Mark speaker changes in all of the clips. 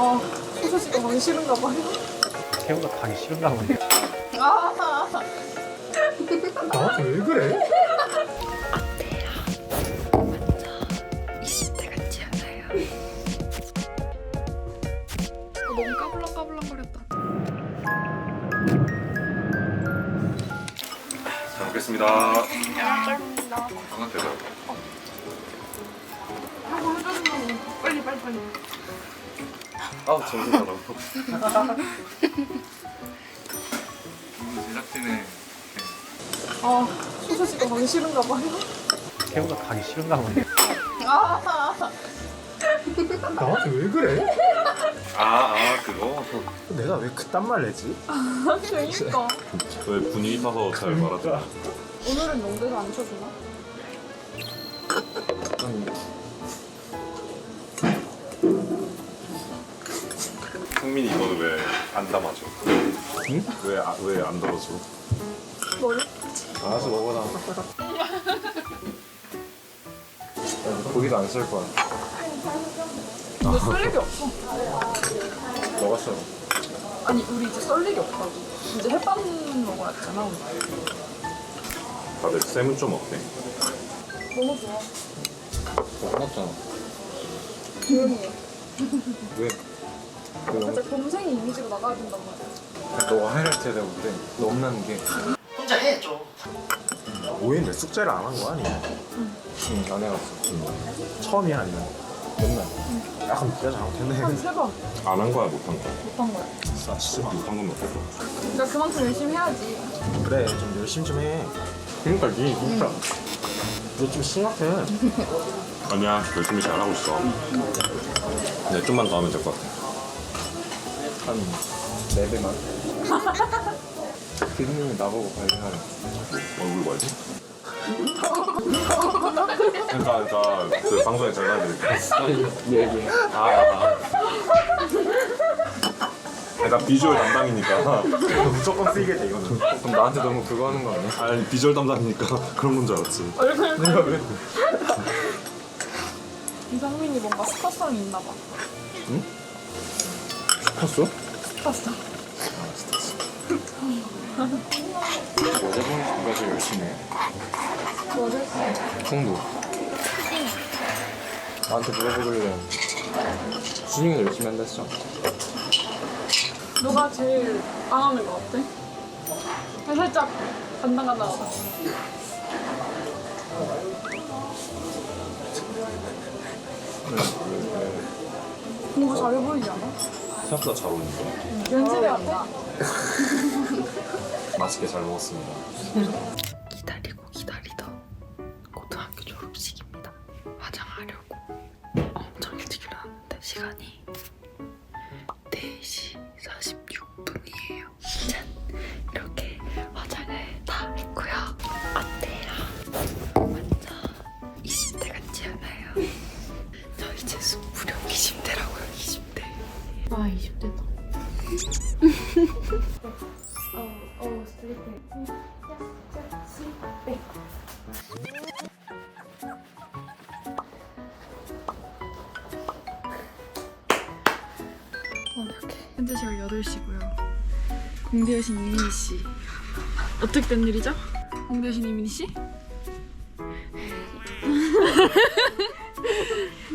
Speaker 1: 아, 소시지가 가기 싫은가 봐요.
Speaker 2: 태우가 가기 싫은가 보네.
Speaker 1: 아,
Speaker 2: 나한테 왜 그래?
Speaker 3: 20대 같지 않아요? 어, 너무 까불렁까불렁거렸다.
Speaker 4: 잘 먹겠습니다. 대답.
Speaker 1: 하고 해가지고 빨리 빨리 빨리.
Speaker 4: 아우 정신하라고. 제작진의
Speaker 1: 아, 소시지가 가기 싫은가 봐요.
Speaker 2: 태우가 가기 싫은가 보네.
Speaker 1: 아,
Speaker 2: 나한테 왜 그래?
Speaker 4: 아, 아 그거
Speaker 2: 내가 왜 그딴 말 내지?
Speaker 1: 그러니까.
Speaker 4: 왜 분위기 타서 잘 말하더라.
Speaker 1: 오늘은 농대도 안 쳐주나?
Speaker 4: 승민이 이거는 왜안 담아줘? 응? 왜왜 안 들어줘?
Speaker 1: 뭐를?
Speaker 2: 알아서 먹어라. 고기도 안 쓸 거야.
Speaker 1: 근데 썰 일이 없어.
Speaker 2: 먹었어.
Speaker 1: 아니, 우리 이제 썰 일이 없다고. 이제 햇반 먹어야 되잖아. 오늘.
Speaker 4: 다들 쌤은 좀 어때?
Speaker 1: 너무 좋아.
Speaker 2: 끝났잖아.
Speaker 1: 조용히 해.
Speaker 2: 왜?
Speaker 1: 살짝 범생이 이미지로 나가야 된단 말이야.
Speaker 2: 너가 하이라이트 해야 되는데 너무나는 게
Speaker 5: 혼자 해 좀.
Speaker 2: 오인데 숙제를 안 한 거 아니야? 응. 안 해갔어. 처음이야 아니면 맨날. 약간 네가 잘못했네.
Speaker 4: 한세번안한 거야 못 한 거야?
Speaker 1: 못한 거야.
Speaker 2: 아 진짜.
Speaker 4: 못 한 건 못했어.
Speaker 1: 그러니까 그만큼 열심히 해야지.
Speaker 2: 그래 좀 열심히 좀 해. 그러니까 니 진짜. 너 좀 심각해.
Speaker 4: 아니야 열심히 잘하고 있어. 네 좀만 더 하면 될 것 같아.
Speaker 2: 한 4배만. 피디님이 나보고 발견하래.
Speaker 4: 얼굴 뭐지? 그러니까 그러니까 그 방송에 잘 가야 되니까.
Speaker 2: 얘기해.
Speaker 4: 아, 아, 아. 내가 비주얼 담당이니까.
Speaker 2: 무조건 쓰이게 돼 이거는. 그럼 나한테 너무 그거 하는 거 아니야?
Speaker 4: 아니 비주얼 담당이니까 그런 건 줄 알았지.
Speaker 1: 얼굴
Speaker 2: 내가 왜?
Speaker 1: 이상민이 뭔가 스타성이 있나 봐.
Speaker 2: 컸어?
Speaker 1: 스타성.
Speaker 2: 여자분 누가 제일 열심히 해? 형도. 나한테 물어보길래 준이가 열심히 한다 했어.
Speaker 1: 누가 제일 안 하는 거 같아? 그냥 살짝 간당간당하다. 공부 잘해 보이지 않아?
Speaker 4: 생각보다 잘 어울린다.
Speaker 1: 연세대 같아?
Speaker 4: 맛있게 잘 먹었습니다.
Speaker 3: 기다리고 현재 시각 8시고요. 공대 여신 이민희 씨. 어떻게 된 일이죠? 공대 여신 이민희 씨?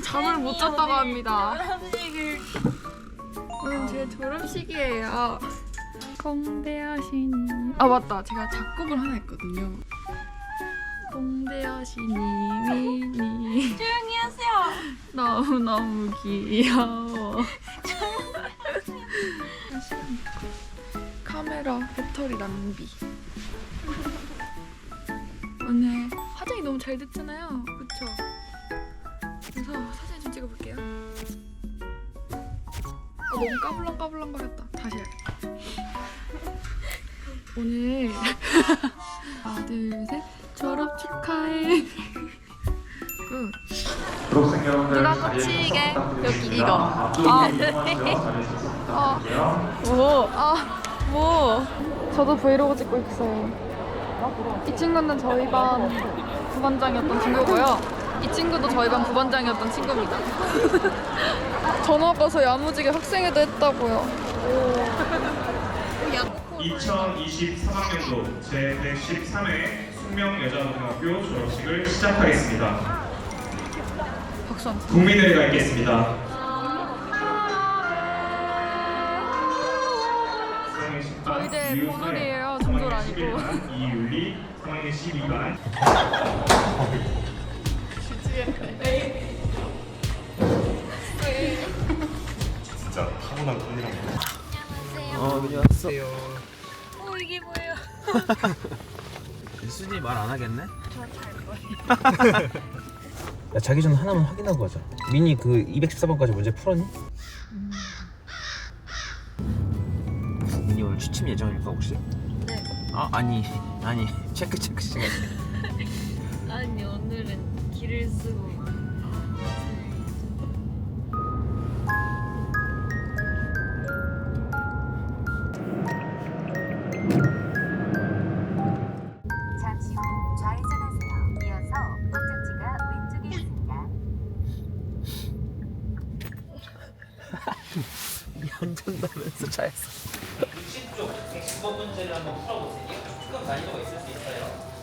Speaker 3: 잠을 못 잤다고 합니다. 오늘 제 졸업식이에요. 공대 여신이. 아 맞다. 제가 작곡을 하나 했거든요. 공대 여신 이민희. 조용히 하세요. 너무 너무 귀여워. 카메라 배터리 낭비. 오늘 화장이 너무 잘 됐잖아요. 그쵸? 그래서 사진 좀 찍어볼게요. 아, 너무 까불렁까불렁거렸다. 다시 해야겠다. 오늘 하나 둘셋 졸업 축하해. 굿. 누가 꽂히게 여기 이거. 아. 어. 뭐? 아, 뭐? 저도 브이로그 찍고 있어요. 이 친구는 저희 반 부반장이었던 친구고요. 이 친구도 저희 반 부반장이었던 친구입니다. 전화 가서 야무지게 학생회도 했다고요.
Speaker 5: 2023학년도 제113회 숙명여자고등학교 졸업식을 시작하겠습니다.
Speaker 3: 박수 한 번.
Speaker 5: 국민의회가 있겠습니다.
Speaker 3: 저희들 번홀이에요. 중졸 아니고.
Speaker 5: 이윤리, 상황의 12반.
Speaker 4: 진짜 타고난 끈이란 거.
Speaker 6: 어, 왔어.
Speaker 7: 어 이게 뭐예요?
Speaker 6: 수진이 말 안 하겠네? 저잘 거예요. 야, 자기 전 하나만 확인하고 가자. 민이 그 214번까지 문제 풀었니? 취침 예정일까 혹시?
Speaker 7: 네.
Speaker 6: 아 아니 아니 체크 체크 시간.
Speaker 7: 아니 오늘은 길을 쓰고
Speaker 8: 잠시 후 좌회전하세요. 이어서 목적지가 왼쪽에 있습니다.
Speaker 6: 운전하면서 차였어. 60쪽 115문제를 한번 풀어보세요. 조금 난이도가 있을 수 있어요.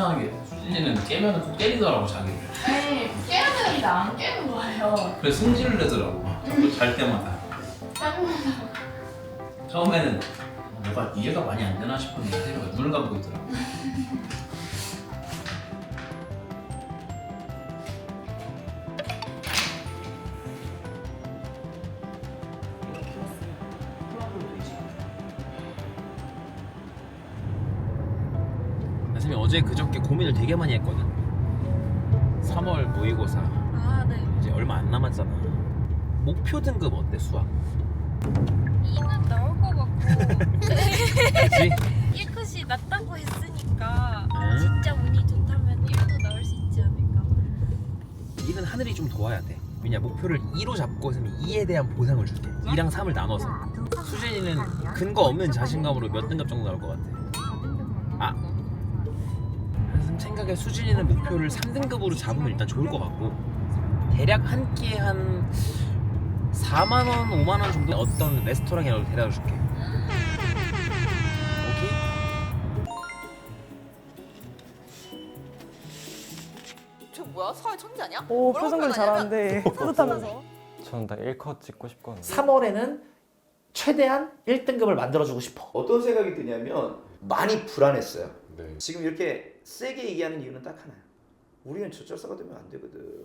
Speaker 9: 이상하게 수진이는 깨면은 꼭 때리더라고 자기를.
Speaker 10: 아니 깨야 되는데 안 깨는 거예요.
Speaker 9: 그래서 승질을 내더라고. 자꾸 잘 때마다. 처음에는 뭐가 이해가 많이 안 되나 싶었는데 눈을 감고 있더라고.
Speaker 6: 어제 그저께 고민을 되게 많이 했거든. 3월 모의고사
Speaker 7: 아 네.
Speaker 6: 이제 얼마 안 남았잖아. 목표 등급 어때 수학?
Speaker 7: 이는 나올 것 같고
Speaker 6: 그렇지?
Speaker 7: 1컷이 낮다고 했으니까
Speaker 6: 응?
Speaker 7: 진짜 운이 좋다면 1도 나올 수 있지 않을까
Speaker 6: 일은 하늘이 좀 도와야 돼. 왜냐 목표를 2로 잡고 있으면 2에 대한 보상을 줄게. 2랑 3을 나눠서. 수진이는 근거 없는 자신감으로 몇 등급 정도 나올 것 같아. 아. 생각에 수진이는 목표를 3등급으로 잡으면 일단 좋을 것 같고 대략 한 끼에 한 4만 원, 5만 원 정도 어떤 레스토랑에 너를 데려다 줄게. 오케이?
Speaker 10: 저 뭐야? 사회 천재 아니야?
Speaker 1: 오
Speaker 10: 뭐라고
Speaker 1: 표정 관리
Speaker 10: 표현하냐면
Speaker 1: 잘하는데 뿌듯하면서.
Speaker 11: 저는 다 1컷 찍고 싶거든요.
Speaker 12: 3월에는 최대한 1등급을 만들어주고 싶어. 어떤 생각이 드냐면 많이 불안했어요.
Speaker 4: 네.
Speaker 12: 지금 이렇게 세게 얘기하는 이유는 딱 하나야. 우리는 저절사가 되면 안 되거든.